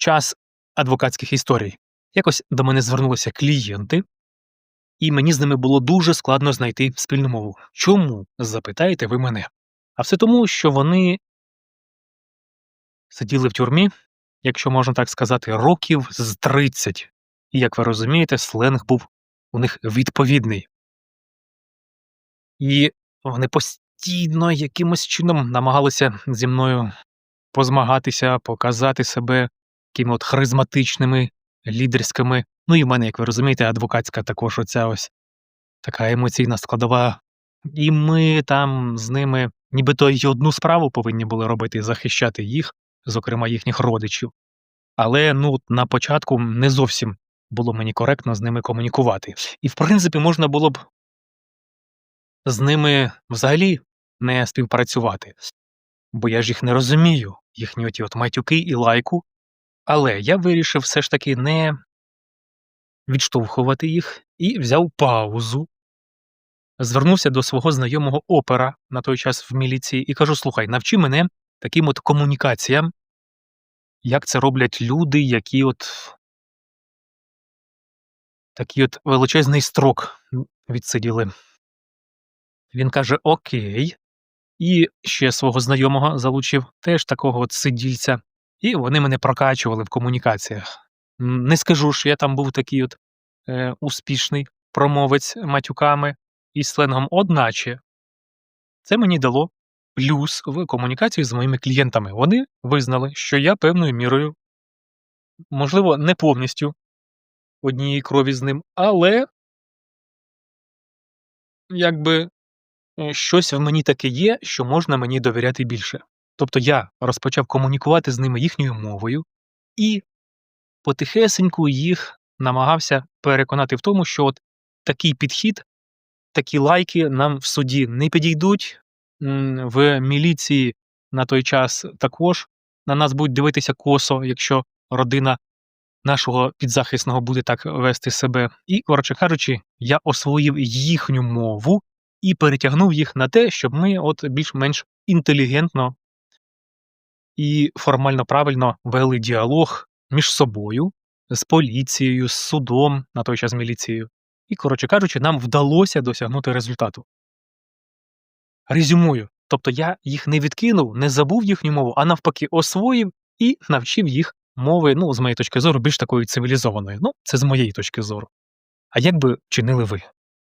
час адвокатських історій. Якось до мене звернулися клієнти, і мені з ними було дуже складно знайти спільну мову. Чому? запитаєте ви мене. А все тому, що вони сиділи в тюрмі, якщо можна так сказати, років з 30. І, як ви розумієте, сленг був у них відповідний. І вони постійно якимось чином намагалися зі мною позмагатися, показати себе такими от харизматичними, лідерськими. Ну і в мене, як ви розумієте, адвокатська також оця ось така емоційна складова. І ми там з ними нібито й одну справу повинні були робити, захищати їх, зокрема їхніх родичів. Але ну, на початку не зовсім було мені коректно з ними комунікувати. І, в принципі, можна було б з ними взагалі не співпрацювати, бо я ж їх не розумію, їхні оті от матюки і лайку. Але я вирішив все ж таки не відштовхувати їх і взяв паузу. Звернувся до свого знайомого опера на той час в міліції і кажу: слухай, навчи мене таким от комунікаціям, як це роблять люди, які от такий от величезний строк відсиділи. Він каже: Окей. І ще свого знайомого залучив, теж такого от сидільця, і вони мене прокачували в комунікаціях. Не скажу, що я там був такий от е, успішний промовець матюками і сленгом, одначе це мені дало плюс в комунікації з моїми клієнтами. Вони визнали, що я певною мірою, можливо, не повністю однієї крові з ним, але якби е, щось в мені таке є, що можна мені довіряти більше. Тобто я розпочав комунікувати з ними їхньою мовою і потихесеньку їх намагався переконати в тому, що от такий підхід, такі лайки нам в суді не підійдуть. В міліції на той час також на нас будуть дивитися косо, якщо родина нашого підзахисного буде так вести себе. І, коротше кажучи, я освоїв їхню мову і перетягнув їх на те, щоб ми от більш-менш інтелігентно і формально правильно вели діалог між собою, з поліцією, з судом, на той час міліцією. І, коротше кажучи, нам вдалося досягнути результату. Резюмую. Тобто я їх не відкинув, не забув їхню мову, а навпаки, освоїв і навчив їх мови, ну, з моєї точки зору, більш такої цивілізованої. Ну, це з моєї точки зору. А як би чинили ви?